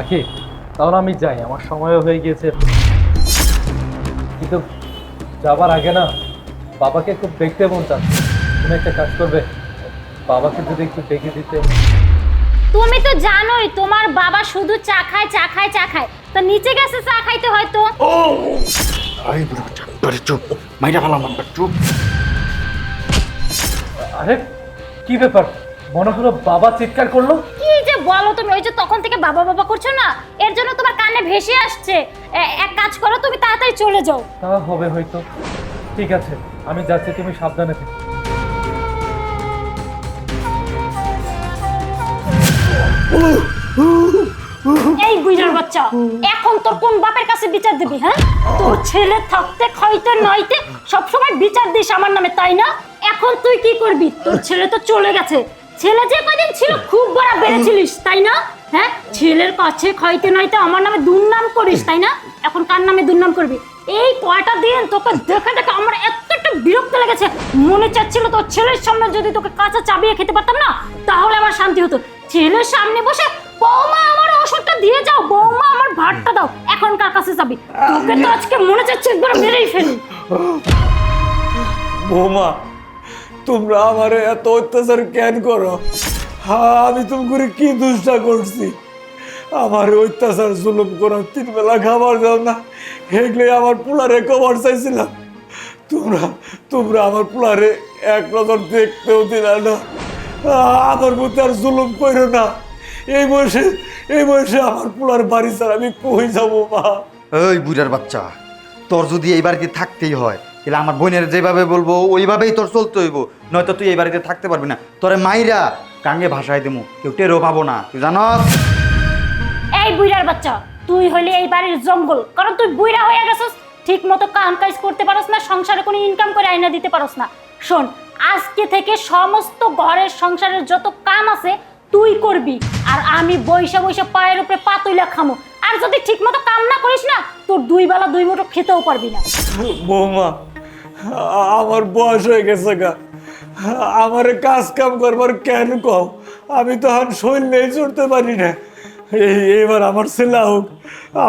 আখি তাহলে আমি যাই আমার সময়ও হয়ে গিয়েছে। কিন্তু যাবার আগে না বাবাকে খুব দেখতে মন চাচ্ছে। তুমি একটা কাজ করবে বাবাকে যদি একটু ডেকে দিতে। তুমি তো জানোই তোমার বাবা শুধু চা খায় চা খায় চা খায়। তো নিচে গেছে চা খাইতে হয়তো। আরে চুপ মাইরা ফেলাম চুপ। আরে কি ব্যাপার? মনে হলো বাবা চিৎকার করল? কি বলো তুমি ওই যে তখন থেকে বাবা বাবা করছ না এর জন্য তোমার কানে ভেসে আসছে। এ- এক কাজ করো তুমি তাড়াতাড়ি চলে যাও। তা হবে হয়তো। ঠিক আছে আমি যাচ্ছি তুমি সাবধানে থেকো। এই বুইড়ার বাচ্চা এখন তোর কোন বাপের কাছে বিচার দিবি হ্যাঁ? তোর ছেলে থাকতে খাইতে নইতে সবসময় বিচার দিস আমার নামে তাই না? এখন তুই কি করবি? তোর ছেলে তো চলে গেছে। ছেলে যে কদিন ছিল খুব বড় বেড়েছিলিস, তাই না? হ্যাঁ? ছেলের কাছে খাইতে নইতে আমার নামে দুর্নাম করিস, তাই না? এখন কার নামে দুর্নাম করবি? এই কয়টা দিন তোকে দেখে দেখে আমার এতটা বিরক্ত লেগেছে। মনে চাচ্ছিল তোর ছেলের সামনে যদি তোকে কাঁচা চাবিয়ে খেতে পারতাম না, তাহলে আমার শান্তি হতো। ছেলের সামনে বসে, বৌমা, আমার ওষুধটা দিয়ে যাও, বৌমা, আমার ভাতটা দাও, এখন কার কাছে যাবি? তোকে তো আজকে মনে চাচ্ছে একবার মেরেই ফেলি। বৌমা তোমরা আমার এত অত্যাচার কেন করো? হ্যাঁ আমি তুমি করে কি দুষ্টা করছি? আমার অত্যাচার জুলুম করো তিন বেলা খাবার দাও না। হেগলে আমার পোলারে কবার চাইছিলাম। তোমরা তোমরা আমার পোলারে এক নজর দেখতেও দিলা না। আমার মধ্যে আর জুলুম করো না। এই বয়সে এই বয়সে আমার পোলার বাড়ি ছাড়া আমি কই যাব, মা? ওই বুড়ার বাচ্চা, তোর যদি এই বাড়িতে থাকতেই হয় তাহলে আমার বোনের যেভাবে বলব ওইভাবেই তোর চলতে হইব। নয়তো তুই এই বাড়িতে থাকতে পারবি না। তোরে মাইরা কাঙ্গে ভাষায় দেবো কেউ টেরও পাবো না। তুই জানস? এই বুইড়ার বাচ্চা তুই হইলে এই বাড়ির জঙ্গল। কারণ তুই বুইড়া হয়ে গেছিস ঠিক মতো কাম কাজ করতে পারস না সংসারে কোনো ইনকাম করে আইনা দিতে পারস না। শোন আজকে থেকে সমস্ত ঘরের সংসারের যত কাম আছে তুই করবি। আর আমি বৈশা বৈশা পায়ের উপরে পাতুইলা খামো। আর যদি ঠিক মতো কাম না করিস না তোর দুই বেলা দুই মুঠো খেতেও পারবি না। বৌমা আমার বয়স হয়ে গেছে গা। আমারে কাজ কাম করবার কেন কও? আমি তো এখন শৈল নেই চড়তে পারি না। এই এইবার আমার ছেলে হোক,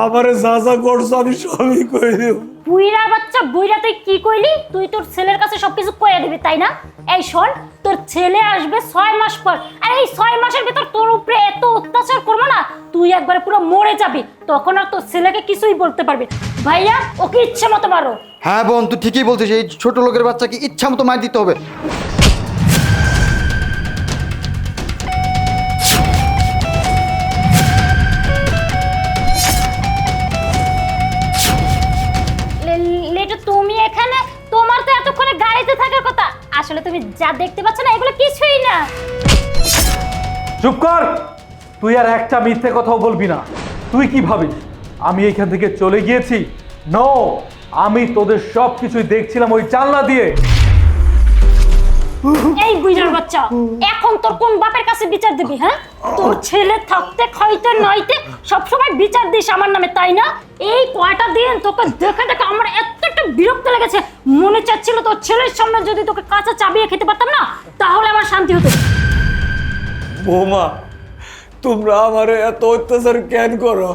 আমারে যা যা করছ আমি সবই করে দেব। বুইরা বাচ্চা বুইরা তুই কি কইলি? তুই তোর ছেলের কাছে সবকিছু কয়ে দিবি, তাই না? এই শোন, তোর ছেলে আসবে ছয় মাস পর। আর এই ছয় মাসের ভিতর তোর তুই একবারে পুরো মরে যাবি তখন আর তোর ছেলেকে কিছুই বলতে পারবি ভাইয়া ওকে ইচ্ছে মতো মারো। হ্যাঁ বোন তুই ঠিকই বলছিস এই ছোট লোকের বাচ্চাকে ইচ্ছা মতো মার দিতে হবে। লেটু তুমি এখানে? তোমার তো এতক্ষণে গাড়িতে থাকার কথা। আসলে তুমি যা দেখতে পাচ্ছ না এগুলো কিছুই না। চুপ কর! তুই আর একটা মিথ্যে কথাও বলবি না। তুই কি ভাবিস? আমি এখান থেকে চলে গিয়েছি? নো আমি তোদের সব কিছুই দেখছিলাম ওই জানলা দিয়ে। এই বুইড়ার বাচ্চা এখন তোর কোন বাপের কাছে বিচার দিবি হ্যাঁ? তোর ছেলে থাকতে খাইতে নইতে সবসময় বিচার দিস আমার নামে তাই না? এই কয়টা দিন তোকে দেখে দেখে আমার এতটা বিরক্ত লেগেছে। মনে চাচ্ছিল তোর ছেলের সামনে যদি তোকে কাঁচা চাবিয়ে খেতে পারতাম না তাহলে আমার শান্তি হতো। বৌমা তোমরা আমারে এত অত্যাচার কেন করো?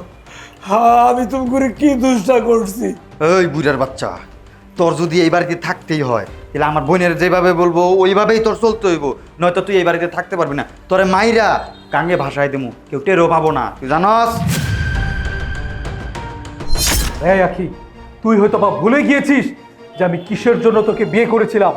হ্যাঁ আমি তুমি করে কি দুষ্টা করছি? ওই বুড়ার বাচ্চা তোর যদি এই বাড়িতে থাকতেই হয় তাহলে আমার বোনের যেভাবে বলব ওইভাবেই তোর চলতে হইব। নয়তো তুই এই বাড়িতে থাকতে পারবি না। তোরে মাইরা কাঙ্গে ভাষায় দেবো কেউ টেরো পাবো না। তুই জানস? এই আখি তুই হয়তো বা ভুলে গিয়েছিস যে আমি কিসের জন্য তোকে বিয়ে করেছিলাম।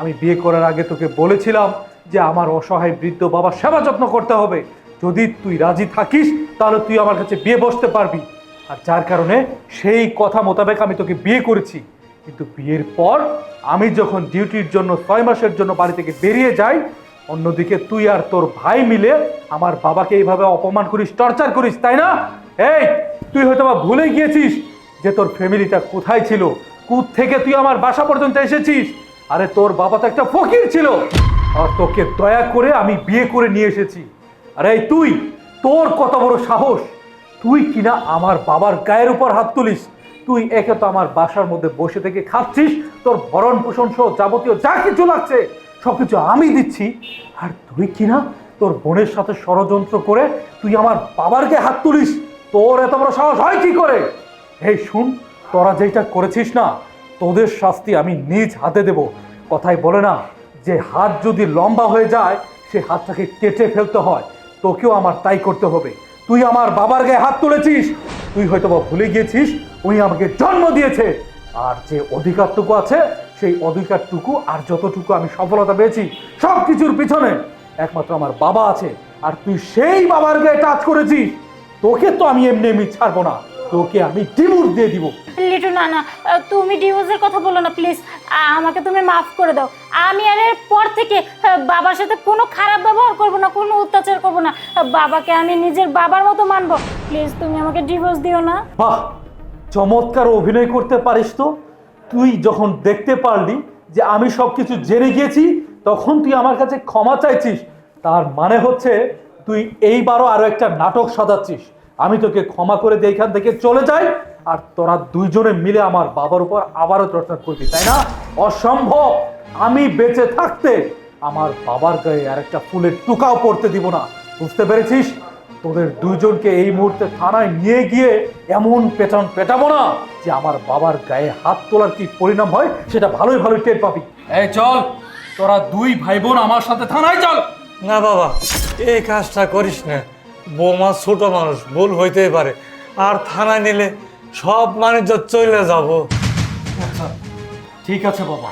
আমি বিয়ে করার আগে তোকে বলেছিলাম যে আমার অসহায় বৃদ্ধ বাবার সেবা যত্ন করতে হবে। যদি তুই রাজি থাকিস, তাহলে তুই আমার কাছে বিয়ে বসতে পারবি। আর যার কারণে সেই কথা মোতাবেক আমি তোকে বিয়ে করেছি। কিন্তু বিয়ের পর আমি যখন ডিউটির জন্য ছয় মাসের জন্য বাড়ি থেকে বেরিয়ে যাই, অন্যদিকে তুই আর তোর ভাই মিলে আমার বাবাকে এইভাবে অপমান করিস, টর্চার করিস, তাই না? এই, তুই হয়তো বা ভুলে গিয়েছিস যে তোর ফ্যামিলিটা কোথায় ছিল। কুত থেকে তুই আমার বাসা পর্যন্ত এসেছিস? আরে তোর বাবা তো একটা ফকির ছিল। আর তোকে দয়া করে আমি বিয়ে করে নিয়ে এসেছি। আরে তুই, তোর কত বড় সাহস? তুই কিনা আমার বাবার গায়ের উপর হাত তুলিস? তুই একে তো আমার বাসার মধ্যে বসে থেকে খাচ্ছিস, তোর ভরণ পোষণ সহ যাবতীয় যা কিছু লাগছে, সবকিছু আমি দিচ্ছি। আর তুই কিনা তোর বোনের সাথে ষড়যন্ত্র করে তুই আমার বাবার গায়ে হাত তুলিস, তোর এত বড় সাহস হয় কি করে? এই শুন, তোরা যেটা করেছিস না, তোদের শাস্তি আমি নিজ হাতে দেব। কথাই বলে না, যে হাত যদি লম্বা হয়ে যায়, সে হাতটাকে কেটে ফেলতে হয়। তোকেও আমার তাই করতে হবে। তুই আমার বাবার গায়ে হাত তুলেছিস। তুই হয়তো বা ভুলে গিয়েছিস, উনি আমাকে জন্ম দিয়েছে। আর যে অধিকারটুকু আছে, সেই অধিকারটুকু আর যতটুকু আমি সফলতা পেয়েছি সব কিছুর পিছনে একমাত্র আমার বাবা আছে। আর তুই সেই বাবার গায়ে টাচ করেছিস। তোকে তো আমি এমনি এমনি ছাড়বো না। তোকে আমি ডিভোর্স দিয়ে দিব। লিটু, না না তুমি ডিভোর্সের কথা বলো না প্লিজ আমাকে তুমি মাফ করে দাও। আমি আর এর পর থেকে বাবার সাথে কোনো খারাপ ব্যবহার করব না, কোনো অত্যাচার করব না। বাবাকে আমি নিজের বাবার মতো মানবো। প্লিজ, তুমি আমাকে ডিভোর্স দিও না। বাহ, চমৎকার অভিনয় করতে পারিস তো। তুই যখন দেখতে পারলি যে আমি সব কিছু জেনে গিয়েছি, তখন তুই আমার কাছে ক্ষমা চাইছিস। তার মানে হচ্ছে তুই এইবারও আরও একটা নাটক সাজাচ্ছিস। আমি তোকে ক্ষমা করে দিয়ে এখান থেকে চলে যাই, আর তোরা দুইজনে মিলে আমার বাবার উপর আবারও চর্চা করবি, তাই না? অসম্ভব! আমি বেঁচে থাকতে আমার বাবার গায়ে আর একটা ফুলের টুকাও পড়তে দিব না। বুঝতে পেরেছিস? তোদের দুইজনকে এই মুহূর্তে থানায় নিয়ে গিয়ে এমন পেটান পেটাবো না যে আমার বাবার গায়ে হাত তোলার কি পরিণাম হয় সেটা ভালোই ভালোই টের পাবি। এই চল তোরা দুই ভাই বোন আমার সাথে থানায় চল। না বাবা এই কাজটা করিস না। বৌমা ছোট মানুষ ভুল হইতেই পারে। আর থানায় নিলে সব বাণিজ্য চলে যাব। আচ্ছা ঠিক আছে বাবা।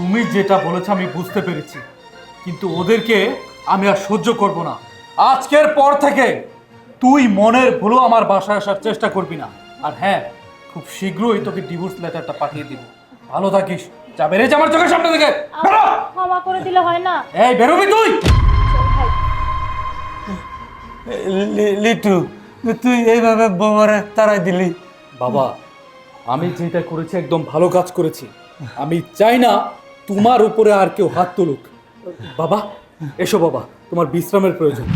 তুমি যেটা বলেছ আমি বুঝতে পেরেছি। কিন্তু ওদেরকে আমি আর সহ্য করব না। আজকের পর থেকে তুই মনের ভুলো আমার বাসায় আসার চেষ্টা করবি না। আর হ্যাঁ খুব শীঘ্রই তোকে ডিভোর্স লেটারটা পাঠিয়ে দিব। ভালো থাকিস। যা বেরিয়েছে আমার চোখের সামনে থেকে। বেরো! ক্ষমা করে দিলে হয় না। এই বেরোবি তুই! লিটু তুই এইভাবে বৌমারে তারাই দিলি। বাবা আমি যেটা করেছি একদম ভালো কাজ করেছি। আমি চাই না তোমার উপরে আর কেউ হাত তুলুক। বাবা এসো বাবা তোমার বিশ্রামের প্রয়োজন।